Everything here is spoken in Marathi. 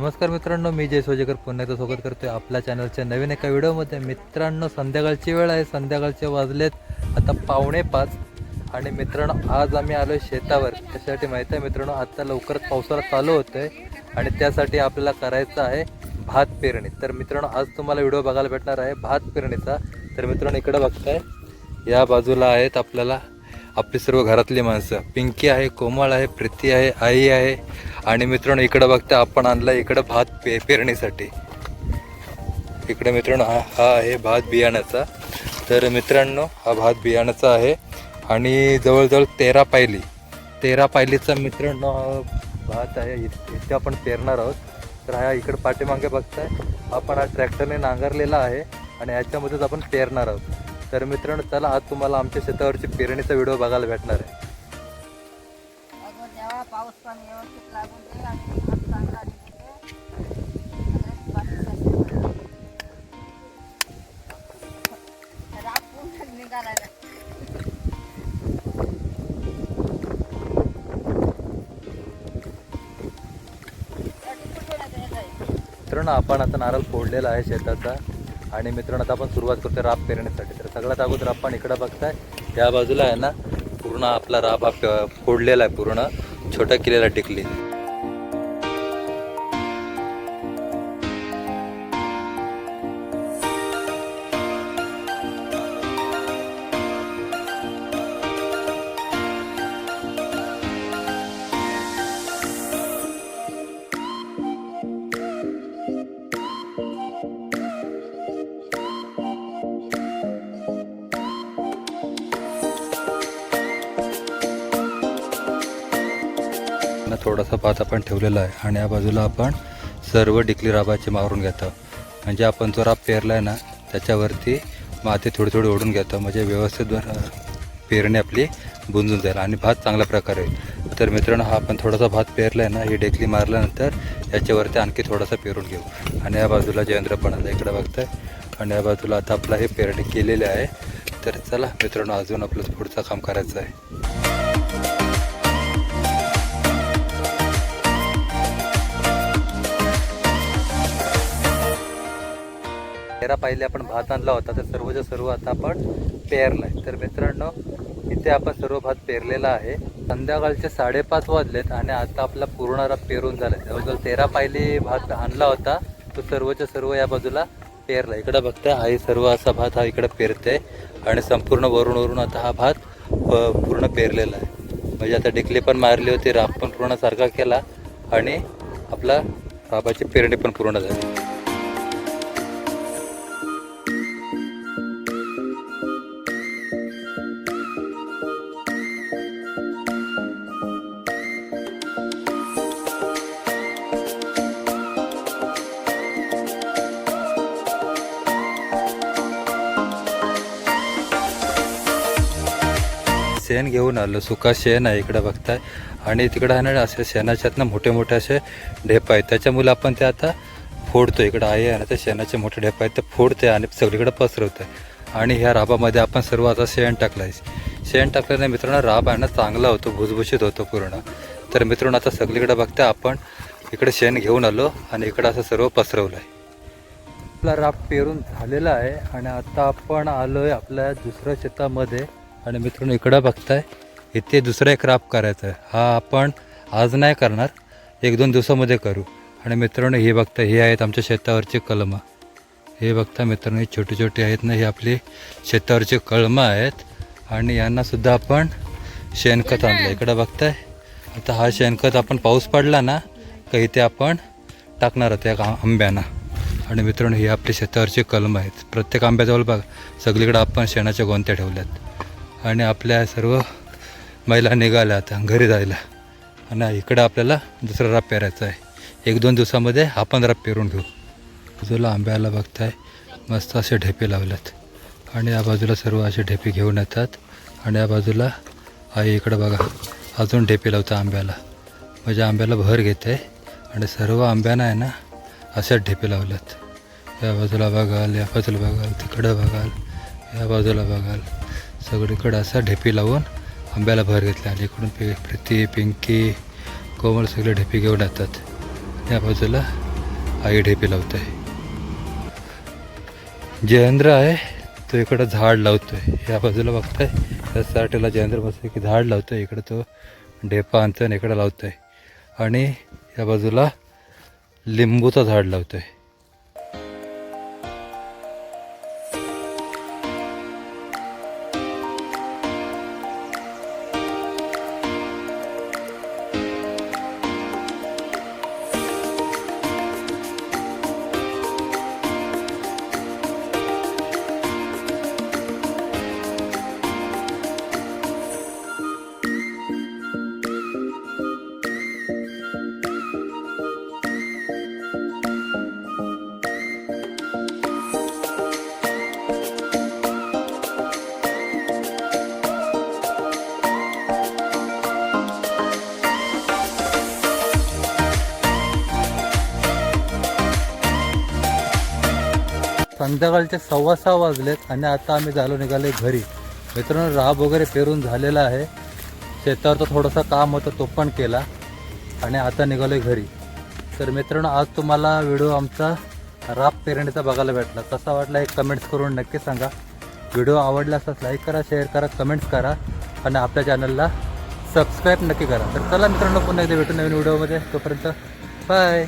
नमस्कार मित्रांनो मी जय सोजेकर पुन्हा एकदा स्वागत करतोय आपल्या चॅनलच्या नवीन एका व्हिडिओमध्ये. मित्रांनो संध्याकाळची वेळ आहे. संध्याकाळचे वाजलेत. आता पावणे पाच आणि मित्रांनो आज आम्ही आलो आहे शेतावर. त्यासाठी माहिती आहे मित्रांनो आता लवकरच पावसाळा चालू होतोय आणि त्यासाठी आपल्याला करायचं आहे भात पेरणी. तर मित्रांनो आज तुम्हाला व्हिडिओ बघायला भेटणार आहे भात पेरणीचा. तर मित्रांनो इकडे बघताय. या बाजूला आहेत आपल्याला आपली सर्व घरातली माणसं. पिंकी आहे कोमळ आहे प्रीती आहे आई आहे. आणि मित्रांनो इकडं बघता आपण आणलं इकडं भात पे पेरणीसाठी. इकडे मित्रांनो हा हा आहे भात बियाण्याचा. तर मित्रांनो हा भात बियाण्याचा आहे. आणि जवळजवळ तेरा पायली. तेरा पायलीचा मित्रांनो भात आहे. इथे इथे आपण पेरणार आहोत. तर हा इकडं पाठीमागे बघताय. आपण हा ट्रॅक्टरने नांगरलेला आहे. आणि याच्यामध्येच आपण पेरणार आहोत. तर मित्रांनो चला आज तुम्हाला आमच्या शेतावरची पेरणीचा व्हिडिओ बघायला भेटणार आहे. पाऊस पाणी व्यवस्थित लागून आणि चांगला. मित्रांनो आपण आता नारळ फोडलेला आहे शेताचा. आणि मित्रांनो आता आपण सुरुवात करतोय राब पेरण्यासाठी तर सगळ्यात अगोदर आपण इकडं बघताय त्या बाजूला आहे ना पूर्ण आपला राब हा फोडलेला आहे पूर्ण छोटा केलेला टिकली. ना थोडासा भात आपण ठेवलेला आहे आणि या बाजूला आपण सर्व डिकली राबाची मारून घेतो. म्हणजे आपण जो राब पेरला आहे ना त्याच्यावरती माती थोडी थोडी ओढून घेतो. म्हणजे व्यवस्थित पेरणी आपली बुंजून जाईल आणि भात चांगल्या प्रकारे होईल. तर मित्रांनो हा आपण थोडासा भात पेरला आहे ना ही डेकली मारल्यानंतर याच्यावरती आणखी थोडासा पेरून घेऊ. आणि या बाजूला जयेंद्र पण आला इकडे बघताय. आणि या बाजूला आता आपला हे पेरणी केलेली आहे. तर चला मित्रांनो अजून आपलं पुढचं काम करायचं आहे. तेरा पाहिले आपण भात आणला होता तर सर्वच्या सर्व आता आपण पेरलाय. तर मित्रांनो इथे आपण सर्व भात पेरलेला आहे. संध्याकाळचे साडेपाच वाजलेत आणि आता आपला पूर्ण रात पेरून झालाय. जवळजवळ तेरा पायली भात आणला होता तो सर्वच्या सर्व या बाजूला पेरला. इकडं बघताय हा सर्व असा भात हा इकडं पेरते आणि संपूर्ण वरून वरून आता हा भात पूर्ण पेरलेला आहे. म्हणजे आता डिकली पण मारली होती राब पण पूर्ण सारखा केला आणि आपला राबाची पेरणी पण पूर्ण झाली. शेण घेऊन आलो. सुका शेण आहे इकडं बघताय. आणि तिकडं आहे ना असे शेणाच्यात ना मोठे मोठे असे ढेप आहेत. त्याच्यामुळे आपण ते आता फोडतो इकडं आहे आणि ते शेणाचे मोठे ढेप आहेत. ते फोडते आणि सगळीकडे पसरवते आणि ह्या राबामध्ये आपण सर्व आता शेण टाकलं आहे शेण टाकल्याने मित्रांनो राब आहे ना चांगला होतो भुसभुशीत होतो पूर्ण. तर मित्रांनो आता सगळीकडे बघताय आपण इकडे शेण घेऊन आलो आणि इकडं असं सर्व पसरवलं आहे आपला राब पेरून झालेला आहे. आणि आता आपण आलो आहे आपल्या दुसऱ्या शेतामध्ये. आणि मित्रांनो इकडं बघताय इथे दुसरा एक क्राफ्ट करायचा आहे. हा आपण आज नाही करणार एक दोन दिवसामध्ये करू. आणि मित्रांनो हे बघता हे आहेत आमच्या शेतावरची कलमं. हे बघता मित्रांनो ही छोटी छोटी आहेत ना ही आपली शेतावरची कलमं आहेत. आणि यांनासुद्धा आपण शेणखत आणलं इकडं बघताय आता हा शेणखत आपण पाऊस पडला ना का इथे आपण टाकणार आहोत या आंब्यांना. आणि मित्रांनो ही आपली शेतावरची कलम आहेत. प्रत्येक आंब्याजवळ बघा सगळीकडे आपण शेणाच्या गोंत्या ठेवल्यात. आणि आपल्या सर्व महिला निघाल्या आता घरी जायला. आणि इकडं आपल्याला दुसरा राब पेरायचा आहे. एक दोन दिवसामध्ये आपण राब पेरून घेऊ. बाजूला आंब्याला बघताय मस्त असे ढेपे लावल्यात आणि या बाजूला सर्व असे ढेपे घेऊन येतात. आणि या बाजूला आई इकडं बघा अजून ढेपे लावतं आंब्याला. म्हणजे आंब्याला भर घेते. आणि सर्व आंब्यांना आहे ना अशाच ढेपे लावल्यात या बाजूला बघाल या बाजूला बघाल तिकडं बघाल या बाजूला बघाल. सगळीकडं असा ढेपी लावून आंब्याला भर घेतला. आणि इकडून पि प्रिती पिंकी कोमल सगळे ढेपी घेऊन येतात त्या बाजूला आई ढेपी लावते. जयेंद्र आहे तो इकडं झाड लावतो आहे या बाजूला बघताय त्या साठीला जयेंद्र बसतोय की झाड लावतो आहे इकडं तो ढेपा आणतो आणि इकडं लावतो आहे आणि या बाजूला लिंबूचं झाड लावतो आहे संध्याकाळचे सव्वा सहा वाजलेत आणि आता आम्ही झालो निघाले घरी. मित्रांनो राब वगैरे पेरून झालेला आहे. शेतावरचं थोडंसं काम होतं तो पण केला. आणि आता निघालो घरी. तर मित्रांनो आज तुम्हाला व्हिडिओ आमचा राब पेरणीचा बघायला भेटला. कसा वाटला हे कमेंट्स करून नक्की सांगा. व्हिडिओ आवडला असल्यास लाईक करा शेअर करा कमेंट्स करा आणि आपल्या चॅनलला सबस्क्राईब नक्की करा. तर चला मित्रांनो पुन्हा एकदा भेटू नवीन व्हिडिओमध्ये. तोपर्यंत बाय